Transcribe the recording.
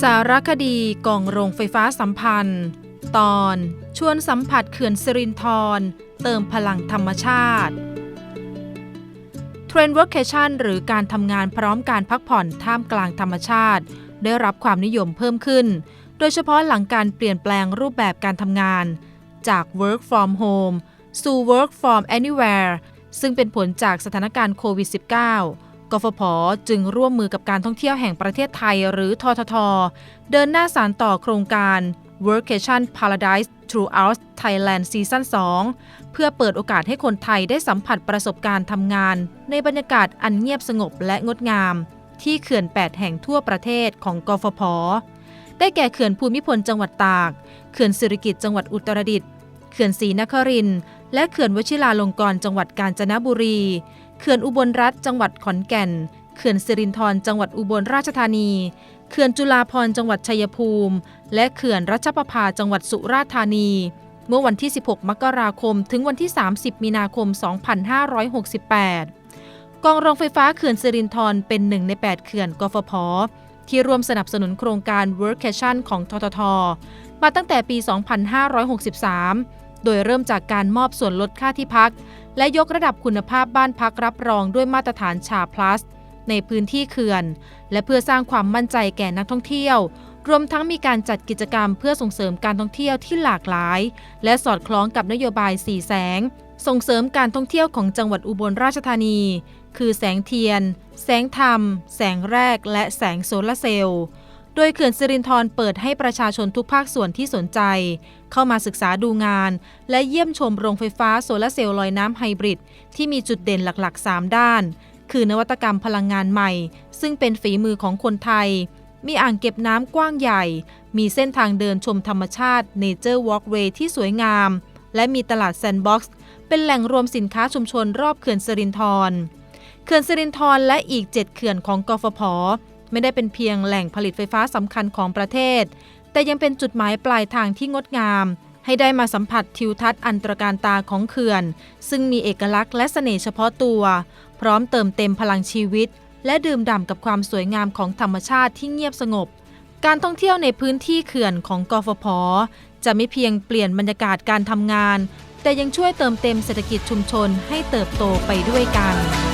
สารคดีกองโรงไฟฟ้าสัมพันธ์ ตอนชวนสัมผัสเขื่อนสิรินธรเติมพลังธรรมชาติเทรนด์ Workation หรือการทำงานพร้อมการพักผ่อนท่ามกลางธรรมชาติ ได้รับความนิยมเพิ่มขึ้น โดยเฉพาะหลังการเปลี่ยนแปลงรูปแบบการทำงาน จาก work from home สู่ work from anywhere ซึ่งเป็นผลจากสถานการณ์โควิด -19 กฟผจึงร่วมมือกับการท่องเที่ยวแห่งประเทศไทยหรือททท เดินหน้าสารต่อโครงการ Workation Paradise Throughout Thailand Season 2 เพื่อเปิดโอกาสให้คนไทยได้สัมผัสประสบการณ์ทำงาน ในบรรยากาศอันเงียบสงบและงดงาม ที่เขื่อน 8 แห่งทั่วประเทศของกฟผ ได้แก่เขื่อนภูมิพลจังหวัดตาก เขื่อนสิริกิติ์จังหวัดอุตรดิตถ์ เขื่อนศรีนครินและเขื่อนวชิราลงกรณ์จังหวัดกาญจนบุรี เขื่อนอุบลรัฐจังหวัดขอนแก่น เขื่อนสิรินธรจังหวัดอุบลราชธานี เขื่อนจุฬาภรจังหวัดชัยภูมิ และเขื่อนรัชประภาจังหวัดสุราษฎร์ธานี เมื่อวันที่ 16 มกราคม ถึงวันที่ 30 มีนาคม 2568 กองโรงไฟฟ้าเขื่อนสิรินธรเป็นหนึ่งใน 8 เขื่อนกฟผ ที่ร่วมสนับสนุนโครงการ Workation ของททท มาตั้งแต่ปี 2563 โดยเริ่มจากการมอบส่วนลดค่าที่พัก และยกระดับคุณภาพบ้านพักรับรองด้วยมาตรฐานชาพลัส ในพื้นที่เขื่อน และเพื่อสร้างความมั่นใจแก่นักท่องเที่ยว รวมทั้งมีการจัดกิจกรรมเพื่อส่งเสริมการท่องเที่ยวที่หลากหลาย และสอดคล้องกับนโยบายสีแสง ส่งเสริมการท่องเที่ยวของจังหวัดอุบลราชธานี คือแสงเทียน แสงธรรม แสงแรก และแสงโซลาร์เซลล์ โดยเขื่อนสิรินธรเปิดให้ประชาชนทุกภาคส่วนที่สนใจ เข้ามาศึกษาดูงาน และเยี่ยมชมโรงไฟฟ้าโซลาร์เซลล์ลอยน้ำไฮบริด ที่มีจุดเด่นหลัก ๆ 3 ด้าน คือนวัตกรรมพลังงานใหม่ ซึ่งเป็นฝีมือของคนไทย มีอ่างเก็บน้ำกว้างใหญ่ มีเส้นทางเดินชมธรรมชาติ Nature Walkway ที่สวยงาม และมีตลาดแซนด์บ็อกซ์เป็นแหล่งรวมสินค้าชุมชนรอบเขื่อนสิรินธรเขื่อนสิรินธรและอีก 7 เขื่อนของกฟผ ไม่ได้เป็นเพียงแหล่งผลิตไฟฟ้าสำคัญของประเทศ แต่ยังเป็นจุดหมายปลายทางที่งดงาม ให้ได้มาสัมผัสทิวทัศน์อันตรการตาของเขื่อน ซึ่งมีเอกลักษณ์และเสน่ห์เฉพาะตัว พร้อมเติมเต็มพลังชีวิต และดื่มด่ำกับความสวยงามของธรรมชาติที่เงียบสงบการท่องเที่ยวในพื้นที่เขื่อนของกฟผ จะไม่เพียงเปลี่ยนบรรยากาศการทำงาน แต่ยังช่วยเติมเต็มเศรษฐกิจชุมชนให้เติบโตไปด้วยกัน